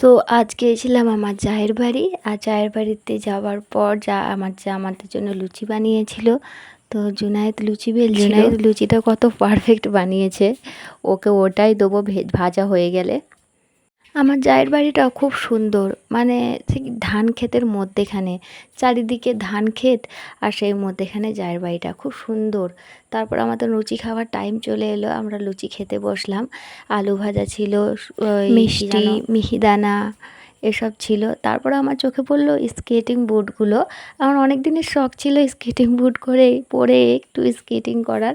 তো আজকে গিয়েছিলাম আমার জায়ের বাড়ি আর জায়ের বাড়িতে যাওয়ার পর যা আমার যা আমাদের জন্য লুচি বানিয়েছিল। তো জুনায়েদ লুচি বেল জুনায়েদ লুচিটা কত পারফেক্ট বানিয়েছে। ওকে ওটাই দেবো ভে- ভাজা হয়ে গেলে। আমার জায়ের বাড়িটা খুব সুন্দর। মানে ঠিক ধান ক্ষেতের মধ্যেখানে। চারিদিকে ধান ক্ষেত আর সেই মধ্যেখানে জায়ের বাড়িটা খুব সুন্দর। তারপর আমাদের লুচি খাওয়ার টাইম চলে এলো। আমরা লুচি খেতে বসলাম। আলু ভাজা ছিল মিষ্টি মিহিদানা। এসব ছিল। তারপরে আমার চোখে পড়ল স্কেটিং বুটগুলো আমার অনেক দিনের শখ ছিল স্কেটিং বুট করে পরে একটু স্কেটিং করার।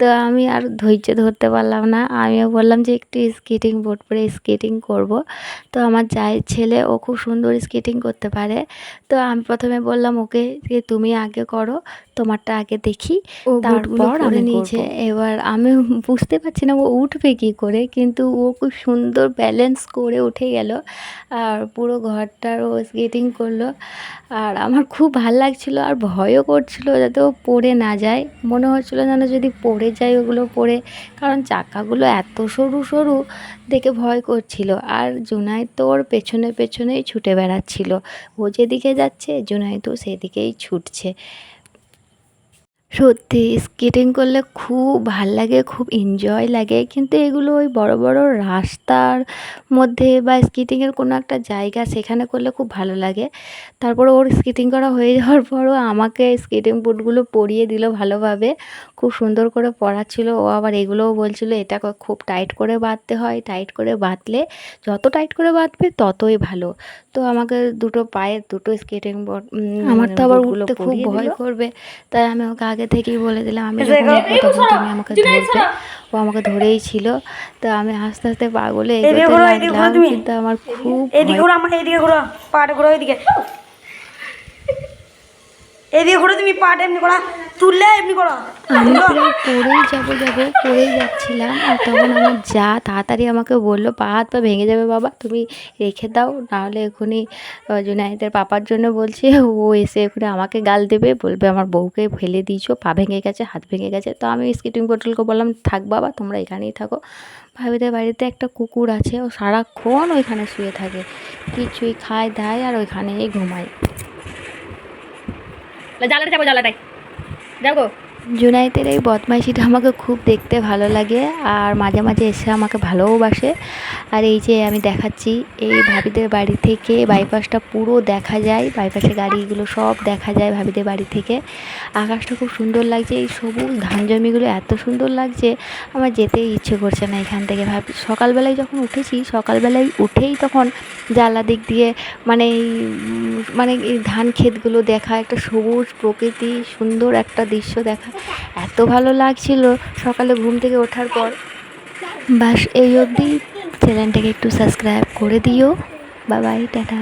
তো আমি আর ধৈর্য ধরতে পারলাম না। আমিও বললাম যে একটু স্কেটিং বোর্ড পরে স্কেটিং করব। তো আমার জায়ের ছেলে ও খুব সুন্দর স্কেটিং করতে পারে। তো আমি প্রথমে বললাম ওকে যে তুমি আগে করো তোমারটা আগে দেখি। তারপর আমি নিচে এবার আমি বুঝতে পারছি না ও উঠবে কী করে। কিন্তু ও খুব সুন্দর ব্যালেন্স করে উঠে গেল। আর পুরো ঘরটার ও স্কেটিং করল। আর আমার খুব ভালো লাগছিল আর ভয়ও করছিল যাতে ও পড়ে না যায়। মনে হচ্ছিল যেন যদি পড়ে যায় ওগুলো পড়ে। কারণ চাকাগুলো এত সরু সরু দেখে ভয় করছিল। আর জুনাইদ তো ওর পেছনে পেছনেই ছুটে বেড়াচ্ছিল। ও যেদিকে যাচ্ছে, জুনাই তো সেদিকেই ছুটছে। সত্যি স্কেটিং করলে খুব ভালো লাগে, খুব এনজয় লাগে। কিন্তু এগুলো ওই বড় বড় রাস্তার মধ্যে বা স্কেটিংয়ের কোনো একটা জায়গা সেখানে করলে খুব ভালো লাগে। তারপরে ওর স্কেটিং করা হয়ে যাওয়ার পরও আমাকে স্কেটিং বুটগুলো পরিয়ে দিল ভালোভাবে। খুব সুন্দর করে পরাচ্ছিল। ও আবার এগুলোও বলছিল, এটা খুব টাইট করে বাঁধতে হয়। টাইট করে বাঁধলে যত টাইট করে বাঁধবে ততই ভালো। তো আমাকে দুটো পায়ের দুটো স্কেটিং বোর্ড আমার তো আবার উঠতে খুব ভয় করবে। তাই আমি ওকে আগে থেকেই বলে দিলাম আমি যখন তখন তুমি আমাকে ধরবে। ও আমাকে ধরেই ছিল তো আমি আস্তে আস্তে পাগলে এদিকে এগোতে ঘোরো লাগলাম কিন্তু আমার খুব এদিকে ঘোরো আমার এদিকে ঘোরো পাটা ঘোরো এদিকে এদিকে ঘোরো তুমি পাটা এমনি করা তুললে এমনি করো। আমি প্রায় পড়েই যাব যাব পড়েই যাচ্ছিলাম আর তখন আমার যা তাড়াতাড়ি আমাকে বলল পা হাত পা ভেঙে যাবে বাবা তুমি রেখে দাও নাহলে এখনই জুনায়েদের পাপার জন্য বলছে ও এসে এখানে আমাকে গাল দেবে বলবে আমার বউকে ফেলে দিয়েছ পা ভেঙে গেছে হাত ভেঙে গেছে। তো আমি স্কেটিং বোটলকে বললাম থাক বাবা তোমরা এখানেই থাকো। ভাবিদের বাড়িতে একটা কুকুর আছে ও সারাক্ষণ ওইখানে শুয়ে থাকে কিছুই খায় দায় আর ওইখানেই ঘুমায়। জ্বালাটা যাব জ্বালাটাই যাব। জুনাইতের এই বদমাইশিটা আমাকে খুব দেখতে ভালো লাগে আর মাঝে মাঝে এসে আমাকে ভালোও-বাসে আর এই যে আমি দেখাচ্ছি, এই ভাবিদের বাড়ি থেকে বাইপাসটা পুরো দেখা যায় বাইপাসে গাড়িগুলো সব দেখা যায় ভাবিদের বাড়ি থেকে। আকাশটা খুব সুন্দর লাগছে, এই সবুজ ধান জমিগুলো এত সুন্দর লাগছে, আমার যেতেই ইচ্ছে করছে না এখান থেকে। ভাবি, সকালবেলায় যখন উঠেছি, সকালবেলায় উঠেই তখন জানলা দিক দিয়ে মানে এই মানে এই ধান ক্ষেতগুলো দেখা, একটা সবুজ প্রকৃতি, সুন্দর একটা দৃশ্য দেখা। এত ভালো লাগছিল সকালে ঘুম থেকে ওঠার পর। বাস এই অবধি। চ্যানেলটাকে একটু সাবস্ক্রাইব করে দিও। বাবাই টাটা।